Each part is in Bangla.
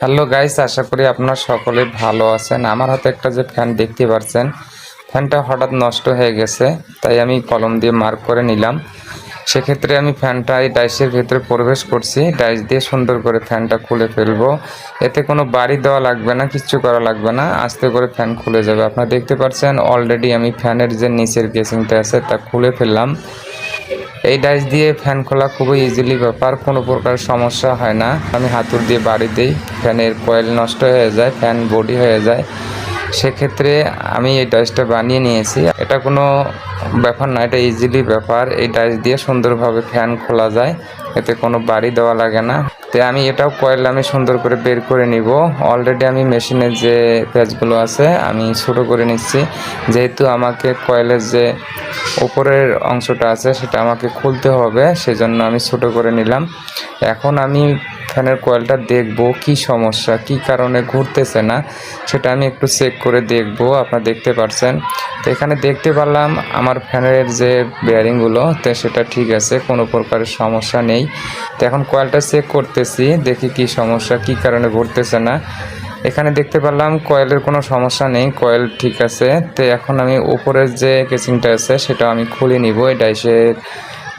হ্যালো গাইস আশা করি আপনারা সকলে ভালো আছেন। আমার হাতে একটা যে ফ্যান দেখতে পাচ্ছেন ফ্যানটা হঠাৎ নষ্ট হয়ে গেছে, তাই আমি কলম দিয়ে মার্ক করে নিলাম। সেক্ষেত্রে আমি ফ্যানটা এই ডাইসের ভেতরে প্রবেশ করছি ডাইস দিয়ে সুন্দর করে ফ্যানটা খুলে ফেলব। এতে কোনো বাড়ি দেওয়া লাগবে না কিচ্ছু করা লাগবে না, আস্তে করে ফ্যান খুলে যাবে। আপনারা দেখতে পাচ্ছেন অলরেডি আমি ফ্যানের যে নিচের কেসিংটা আছে, তা খুলে ফেললাম। এই ডাইস দিয়ে ফ্যান খোলা খুবই ইজিলি ব্যাপার, কোনো প্রকার সমস্যা হয় না। আমি হাতুর দিয়ে বাড়ি দিই, ফ্যানের কয়েল নষ্ট হয়ে যায় ফ্যান বডি হয়ে যায়। সেক্ষেত্রে আমি এই ডাইসটা বানিয়ে নিয়েছি। এটা কোনো ব্যাপার না, এটা ইজিলি ব্যাপার। এই ডাইস দিয়ে সুন্দরভাবে ফ্যান খোলা যায়, এতে কোনো বাড়ি দেওয়া লাগে না। তো আমি এটাও কয়েল আমি সুন্দর করে বের করে নিব। অলরেডি আমি মেশিনের যে প্যাচগুলো আছে, আমি ছোটো করে নিচ্ছি। যেহেতু আমাকে কয়েলের যে ওপরের অংশটা আছে, সেটা আমাকে খুলতে হবে, সেজন্য আমি ছোটো করে নিলাম। এখন আমি ফ্যানের কয়েলটা দেখব, কি সমস্যা, কি কারণে ঘুরতেছে না, সেটা আমি একটু চেক করে দেখব, আপনারা দেখতে পাচ্ছেন তো এখানে দেখতে পারলাম আমার ফ্যানের যে বেয়ারিংগুলো তো সেটা ঠিক আছে, কোনো প্রকারের সমস্যা নেই। তো এখন কয়েলটা চেক করতেছি, দেখি কি সমস্যা, কি কারণে ঘুরতেছে না। এখানে দেখতে পারলাম কয়েলের কোনো সমস্যা নেই, কয়েল ঠিক আছে। তো এখন আমি উপরের যে কেসিংটা আছে সেটা আমি খুলে নিব, এই ডাইসের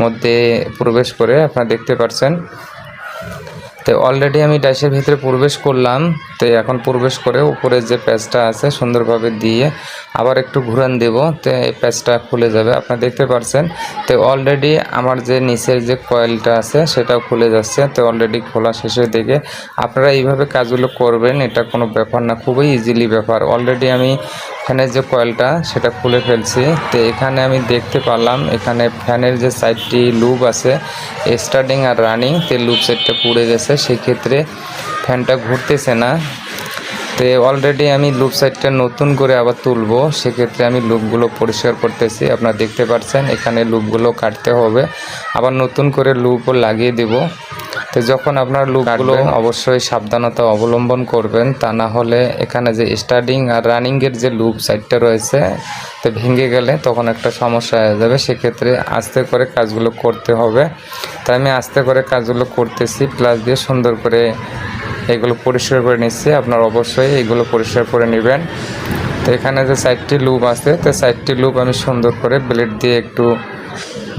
মধ্যে প্রবেশ করে আপনারা দেখতে পাচ্ছেন তো অলরেডি আমি ডাইসের ভিতরে প্রবেশ করলাম। তো এখন প্রবেশ করে উপরে যে প্যাচটা আছে, সুন্দরভাবে দিয়ে আবার একটু ঘুরান দেব। তো এই প্যাচটা খুলে যাবে আপনারা দেখতে পাচ্ছেন তো অলরেডি আমার যে নিচের যে কয়েলটা আছে, সেটাও খুলে যাচ্ছে। তো অলরেডি খোলা শেষের দিকে আপনারা এইভাবে কাজগুলো করবেন, এটা কোনো ব্যাপার না। খুবই ইজিলি ব্যাপার। অলরেডি আমি ফ্যানের যে কয়েলটা, সেটা খুলে ফেলছি। তো এখানে আমি দেখতে পারলাম, এখানে ফ্যানের যে সাইডটি লুপ আছে স্টার্টিং আর রানিং, তো লুপ সাইডটা পুড়ে গেছে। সেক্ষেত্রে ফ্যানটা ঘুরতেছে না। তো অলরেডি আমি লুপ সাইডটা নতুন করে আবার তুলবো। সেক্ষেত্রে আমি লুপগুলো পরিষ্কার করতেছি। আপনারা দেখতে পাচ্ছেন এখানে লুপগুলো কাটতে হবে। আবার নতুন করে লুপও লাগিয়ে দেব। তো যখন আপনার লুপগুলো অবশ্যই সাবধানতা অবলম্বন করবেন তা না হলে এখানে যে স্টার্টিং আর রানিংয়ের যে লুপ সাইডটা রয়েছে তো ভেঙে গেলে তখন একটা সমস্যা হয়ে যাবে। সেক্ষেত্রে আস্তে করে কাজগুলো করতে হবে। তাই আমি আস্তে করে কাজগুলো করতেছি প্লাস দিয়ে সুন্দর করে এগুলো পরিষ্কার করে নিচ্ছি। আপনার অবশ্যই এগুলো পরিষ্কার করে নেবেন। তো এখানে যে সাইডটি লুপ আছে তো সাইডটি লুপ আমি সুন্দর করে ব্লেড দিয়ে একটু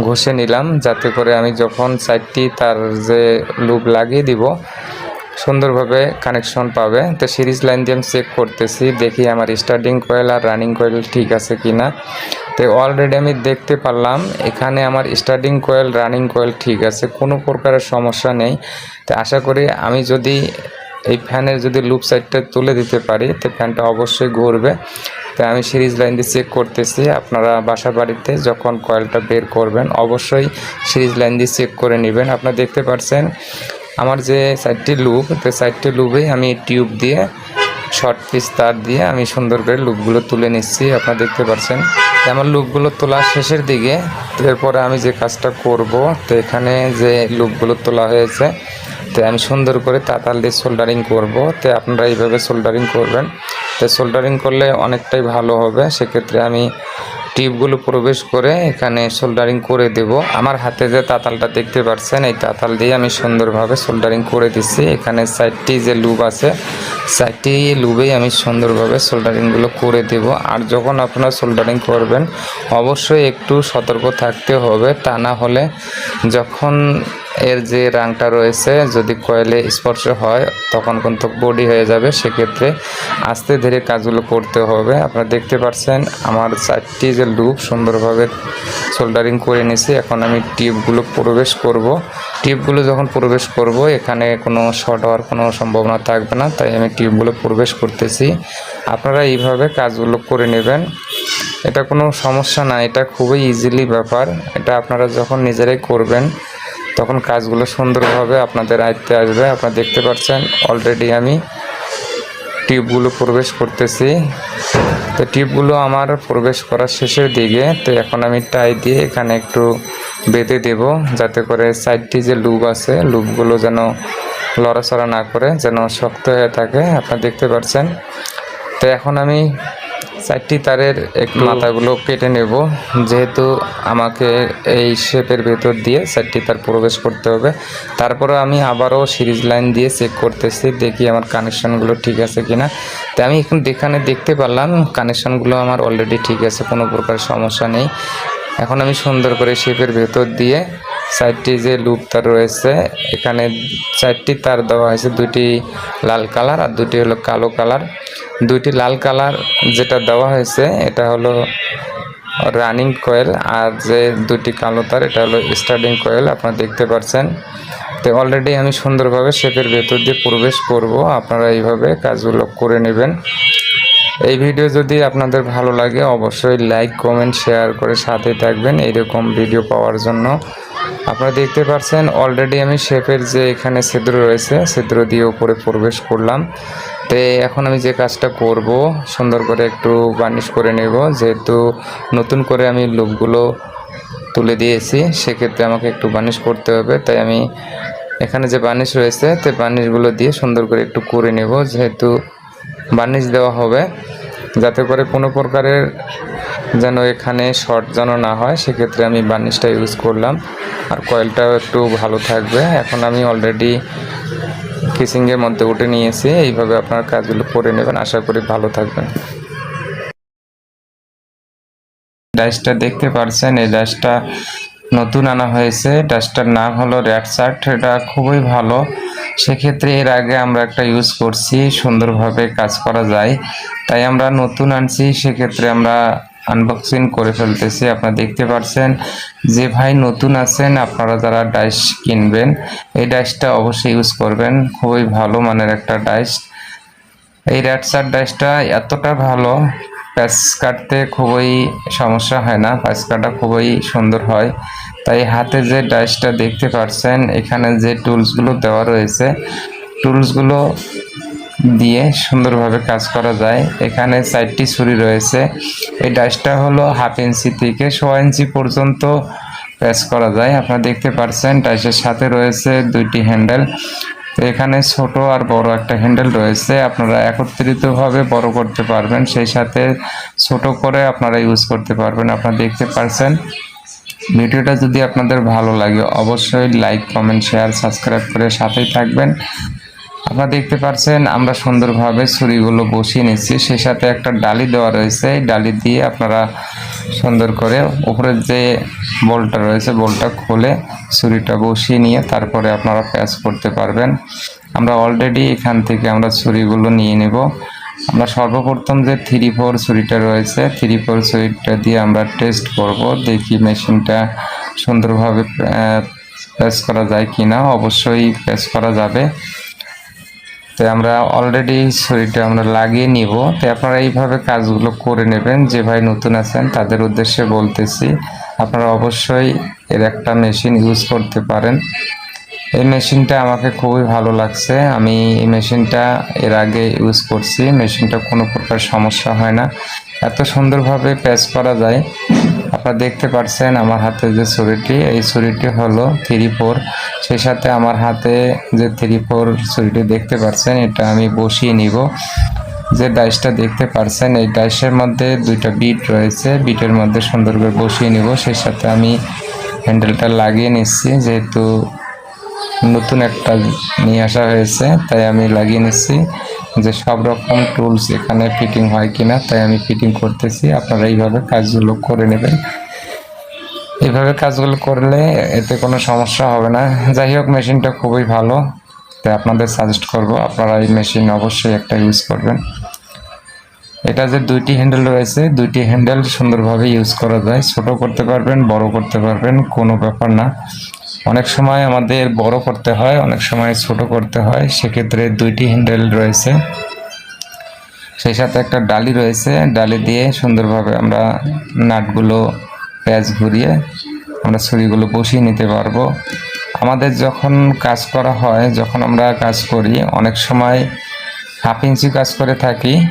ঘষে নিলাম, যাতে করে আমি যখন সাইডটি তার যে লুপ লাগিয়ে দিব, সুন্দরভাবে কানেকশন পাবে। তো সিরিজ লাইন দিয়ে আমি চেক করতেছি, দেখি আমার স্টার্টিং কয়েল আর রানিং কয়েল ঠিক আছে কি না তো অলরেডি আমি দেখতে পারলাম, এখানে আমার স্টার্টিং কয়েল রানিং কয়েল ঠিক আছে, কোনো প্রকারের সমস্যা নেই। তো আশা করি আমি যদি এই ফ্যানের যদি লুপ সাইডটা তুলে দিতে পারি, তো ফ্যানটা অবশ্যই ঘুরবে তো আমি সিরিজ লাইন দিয়ে চেক করতেছি। আপনারা বাসা বাড়িতে যখন কয়েলটা বের করবেন, অবশ্যই সিরিজ লাইন দিয়ে চেক করে নেবেন। আপনারা দেখতে পাচ্ছেন, আমার যে সাইডটি লুপ তো সাইডটি লুপেই আমি টিউব দিয়ে শর্ট পিস তার দিয়ে আমি সুন্দর করে লুপগুলো তুলে নিচ্ছি। আপনারা দেখতে পাচ্ছেন আমার লুপগুলো তোলা শেষের দিকে এরপরে আমি যে কাজটা করব, তো এখানে যে লুপগুলো তোলা হয়েছে, তো আমি সুন্দর করে তাতাল দিয়ে সোল্ডারিং করব। তো আপনারা এইভাবে সোল্ডারিং করবেন। তো সোল্ডারিং করলে অনেকটাই ভালো হবে। সেক্ষেত্রে আমি টিপগুলো প্রবেশ করে এখানে সোল্ডারিং করে দেব। আমার হাতে যে তাতালটা দেখতে পাচ্ছেন এই তাতাল দিয়ে আমি সুন্দরভাবে সোল্ডারিং করে দিচ্ছি। এখানে সাইডটি যে লুব আছে সাইডটি লুবেই আমি সুন্দরভাবে সোল্ডারিংগুলো করে দেব। আর যখন আপনারা সোল্ডারিং করবেন, অবশ্যই একটু সতর্ক থাকতে হবে। তা না হলে যখন এর যে রাংটা রয়েছে, যদি কয়েলে স্পর্শ হয়, তখন কিন্তু বডি হয়ে যাবে। সেক্ষেত্রে আস্তে ধীরে কাজগুলো করতে হবে। আপনারা দেখতে পাচ্ছেন, আমার চারটি যে লুপ সুন্দরভাবে সোল্ডারিং করে নিয়েছি। এখন আমি টিউবগুলো প্রবেশ করব। টিউবগুলো যখন প্রবেশ করব, এখানে কোনো শর্ট হওয়ার কোনো সম্ভাবনা থাকবে না। তাই আমি টিউবগুলো প্রবেশ করতেছি। আপনারা এইভাবে কাজগুলো করে নেবেন। এটা কোনো সমস্যা না। এটা খুবই ইজিলি ব্যাপার। এটা আপনারা যখন নিজেরাই করবেন তখন কাজগুলো সুন্দরভাবে আপনাদের আয়ত্তে আসবে। আপনারা দেখতে পাচ্ছেন অলরেডি আমি টিউবগুলো প্রবেশ করতেছি। তো টিউবগুলো আমার প্রবেশ করার শেষের দিকে, তো এখন আমি টাই দিয়ে এখানে একটু বেঁধে দেব, যাতে করে সাইডটি যে লুব আছে লুবগুলো যেন লড়াচড়া না করে, যেন শক্ত হয়ে থাকে। আপনারা দেখতে পাচ্ছেন। তো এখন আমি চারটি তারের একটু মাথাগুলো কেটে নেব। যেহেতু আমাকে এই শেপের ভেতর দিয়ে চারটি তার প্রবেশ করতে হবে তারপরে আমি আবারও সিরিজ লাইন দিয়ে চেক করতেছি দেখি আমার কানেকশানগুলো ঠিক আছে কিনা। তাই আমি এখন এখানে দেখতে পারলাম কানেকশানগুলো আমার অলরেডি ঠিক আছে কোনো প্রকার সমস্যা নেই। এখন আমি সুন্দর করে শেপের ভেতর দিয়ে চারটি যে লুপ তার রয়েছে এখানে চারটি তার দেওয়া হয়েছে দুটি লাল কালার আর দুটি হলো কালো কালার। দুইটি লাল কালার যেটা দেওয়া হয়েছে, এটা হলো রানিং কয়েল আর যে দুটি কালো তার, এটা হলো স্টার্টিং কয়েল, আপনারা দেখতে পাচ্ছেন তো অলরেডি আমি সুন্দরভাবে শেপের ভেতর দিয়ে প্রবেশ করব, আপনারা এইভাবে কাজগুলো করে নেবেন। এই ভিডিও যদি আপনাদের ভালো লাগে, অবশ্যই লাইক কমেন্ট শেয়ার করে সাথে থাকবেন এইরকম ভিডিও পাওয়ার জন্য। আপনারা দেখতে পাচ্ছেন অলরেডি আমি শেপের যে এখানে ছিদ্র রয়েছে, ছিদ্র দিয়ে উপরে প্রবেশ করলাম। তো এখন আমি যে কাজটা করব, সুন্দর করে একটু বার্নিশ করে নেব। যেহেতু নতুন করে আমি লুপগুলো তুলে দিয়েছি, সেক্ষেত্রে আমাকে একটু বার্নিশ করতে হবে। তাই আমি এখানে যে বার্নিশ রয়েছে, তো বার্নিশগুলো দিয়ে সুন্দর করে একটু করে নেব। যেহেতু বার্নিশ দেওয়া হবে, যাতে করে কোনো প্রকারের যেন এখানে শর্ট যেন না হয়, সেক্ষেত্রে আমি বার্নিশটা ইউজ করলাম। আর কয়েলটাও একটু ভালো থাকবে। এখন আমি অলরেডি কিসিংয়ের মধ্যে উঠে নিয়েছি এইভাবে আপনার কাজগুলো করে নেবেন। আশা করি ভালো থাকবেন। ডাইসটা দেখতে পারছেন, এই ডাইসটা নতুন আনা হয়েছে। ডাইসটার নাম হলো র্যাড শার্ট এটা খুবই ভালো। সেক্ষেত্রে এর আগে আমরা একটা ইউজ করছি, সুন্দরভাবে কাজ করা যায়। তাই আমরা নতুন আনছি, সেক্ষেত্রে আমরা আনবক্সিং করে ফেলতেছি, আপনারা দেখতে পাচ্ছেন যে ভাই নতুন আছেন, আপনারা যারা ডাইস কিনবেন, এই ডাইসটা অবশ্যই ইউজ করবেন। খুবই ভালো মানের একটা ডাইস এই শার্ট ডাইসটা এতটা ভালো প্যাচ কাটতে খুবই সমস্যা হয় না প্যাচ কাটা খুবই সুন্দর হয়। তাই হাতে যে ডাইসটা দেখতে পাচ্ছেন এখানে যে টুলসগুলো দেওয়া রয়েছে টুলসগুলো দিয়ে সুন্দরভাবে কাজ করা যায়। এখানে চারটি ছুরি রয়েছে। এই ডাইসটা হলো হাফ ইঞ্চি থেকে ছ ইঞ্চি পর্যন্ত প্যাচ করা যায়। আপনারা দেখতে পাচ্ছেন ডাইসের সাথে রয়েছে দুইটি হ্যান্ডেল তো এখানে ছোট আর বড় একটা হ্যান্ডেল রয়েছে। আপনারা একত্রিতভাবে বড় করতে পারবেন। সেই সাথে ছোট করে আপনারা ইউজ করতে পারবেন। আপনারা দেখতে পারছেন। ভিডিওটা যদি আপনাদের ভালো লাগে, অবশ্যই লাইক কমেন্ট শেয়ার সাবস্ক্রাইব করে সাথেই থাকবেন। আপনারা দেখতে পাচ্ছেন আমরা সুন্দরভাবে ছুরিগুলো বসিয়ে নিচ্ছি। সেই সাথে একটা ডালি দেওয়া রয়েছে। এই ডালি দিয়ে আপনারা সুন্দর করে উপরের যে বলটা রয়েছে, বলটা খুলে ছুরিটা বসিয়ে নিয়ে তারপরে আপনারা প্যাচ করতে পারবেন। আমরা অলরেডি এখান থেকে আমরা ছুরিগুলো নিয়ে নেব। আমরা সর্বপ্রথম যে থ্রি ফোর ছুরিটা রয়েছে থ্রি ফোর ছুরিটা দিয়ে আমরা টেস্ট করব, দেখি মেশিনটা সুন্দরভাবে প্যাচ করা যায় কি না অবশ্যই প্যাচ করা যাবে। তো আমরা অলরেডি ছুরিটা আমরা লাগিয়ে নিব। তো আপনারা এইভাবে কাজগুলো করে নেবেন। যে ভাই নতুন আছেন, তাদের উদ্দেশ্যে বলতেছি, আপনারা অবশ্যই এর একটা মেশিন ইউজ করতে পারেন। এই মেশিনটা আমাকে খুবই ভালো লাগছে। আমি এই মেশিনটা এর আগে ইউজ করছি। মেশিনটা কোনো প্রকার সমস্যা হয় না। এত সুন্দরভাবে প্যাচ করা যায়। আপনারা দেখতে পাচ্ছেন আমার হাতে যে ছুরিটি, এই ছুরিটি হলো থ্রি ফোর। সেই সাথে আমার হাতে যে থ্রি ফোর ছুরিটি দেখতে পাচ্ছেন এটা আমি বসিয়ে নিব। যে ডাইসটা দেখতে পাচ্ছেন এই ডাইসের মধ্যে দুইটা বিট রয়েছে। বিটের মধ্যে সুন্দর করে বসিয়ে নিব। সেই সাথে আমি হ্যান্ডেলটা লাগিয়ে নিচ্ছি। যেহেতু নতুন একটা নিয়ে আসা হয়েছে, তাই আমি লাগিয়ে নিচ্ছি। যে সব রকম টুলস এখানে ফিটিং হয় কিনা, তাই আমি ফিটিং করতেছি। আপনারা এইভাবে কাজগুলো করে নেবেন। এইভাবে কাজগুলো করলে এতে কোনো সমস্যা হবে না। যাই হোক, মেশিনটা খুবই ভালো। তাই আপনাদের সাজেস্ট করব, আপনারা এই মেশিন অবশ্যই একটা ইউজ করবেন। এটা যে দুইটি হ্যান্ডেল রয়েছে, দুইটি হ্যান্ডেল সুন্দরভাবে ইউজ করা যায়। ছোট করতে পারবেন, বড় করতে পারবেন, কোনো ব্যাপার না। অনেক সময় আমাদের বড় করতে হয়, অনেক সময় ছোট করতে হয়। সেক্ষেত্রে দুইটি হ্যান্ডেল রয়েছে। সেই সাথে একটা ডালি রয়েছে। ডালি দিয়ে সুন্দরভাবে আমরা নাটগুলো প্যাচ ঘুরিয়ে আমরা ছুরিগুলো বসিয়ে নিতে পারব। আমাদের যখন কাজ করা হয়, যখন আমরা কাজ করি, অনেক সময় হাফ ইঞ্চি কাজ করে থাকি।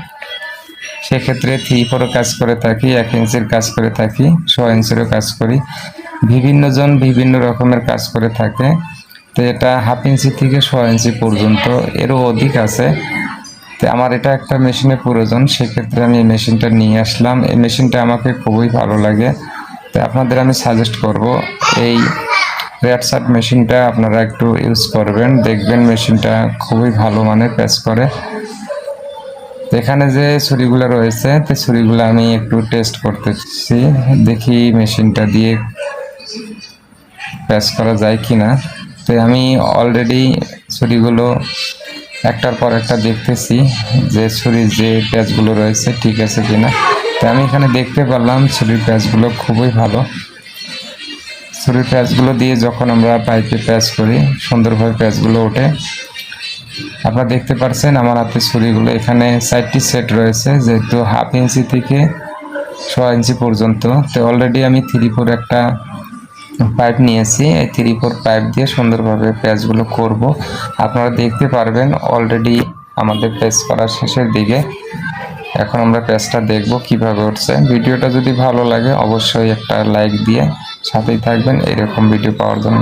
সেক্ষেত্রে থ্রি ফোরও কাজ করে থাকি, এক ইঞ্চির কাজ করে থাকি ছ ইঞ্চিরও কাজ করি। বিভিন্ন জন বিভিন্ন রকমের কাজ করে থাকে। তো এটা হাফ ইঞ্চি থেকে ছ ইঞ্চি পর্যন্ত এরও অধিক আছে। তো আমার এটা একটা মেশিনের প্রয়োজন, সেক্ষেত্রে আমি এই মেশিনটা নিয়ে আসলাম। এই মেশিনটা আমাকে খুবই ভালো লাগে। তো আপনাদের আমি সাজেস্ট করব, এই রেড শার্ট মেশিনটা আপনারা একটু ইউজ করবেন। দেখবেন মেশিনটা খুবই ভালো মানের প্যাচ করে। এখানে যে ছুরিগুলো রয়েছে, তো ছুরিগুলো আমি একটু টেস্ট করতেছি। দেখি মেশিনটা দিয়ে প্যাচ করা যায় কি না তো আমি অলরেডি ছুরিগুলো একটার পর একটা দেখতেছি যে ছুরির যে প্যাচগুলো রয়েছে ঠিক আছে কিনা। তো আমি এখানে দেখতে পারলাম ছুরির প্যাচগুলো খুবই ভালো। ছুরির প্যাচগুলো দিয়ে যখন আমরা পাইপে প্যাচ করি, সুন্দরভাবে প্যাচগুলো ওঠে। আপনারা দেখতে পাচ্ছেন আমার হাতে ছুরিগুলো এখানে চারটি সেট রয়েছে, যেহেতু হাফ ইঞ্চি থেকে ছ ইঞ্চি পর্যন্ত। তো অলরেডি আমি থ্রি ফোর একটা পাইপ নিয়েছি, এই থ্রি ফোর পাইপ দিয়ে সুন্দরভাবে প্যাচগুলো করব। আপনারা দেখতে পারবেন অলরেডি আমাদের প্যাচ করার শেষের দিকে। এখন আমরা প্যাচটা দেখব কীভাবে উঠছে। ভিডিওটা যদি ভালো লাগে অবশ্যই একটা লাইক দিয়ে সাথেই থাকবেন। এরকম ভিডিও পাওয়ার জন্য।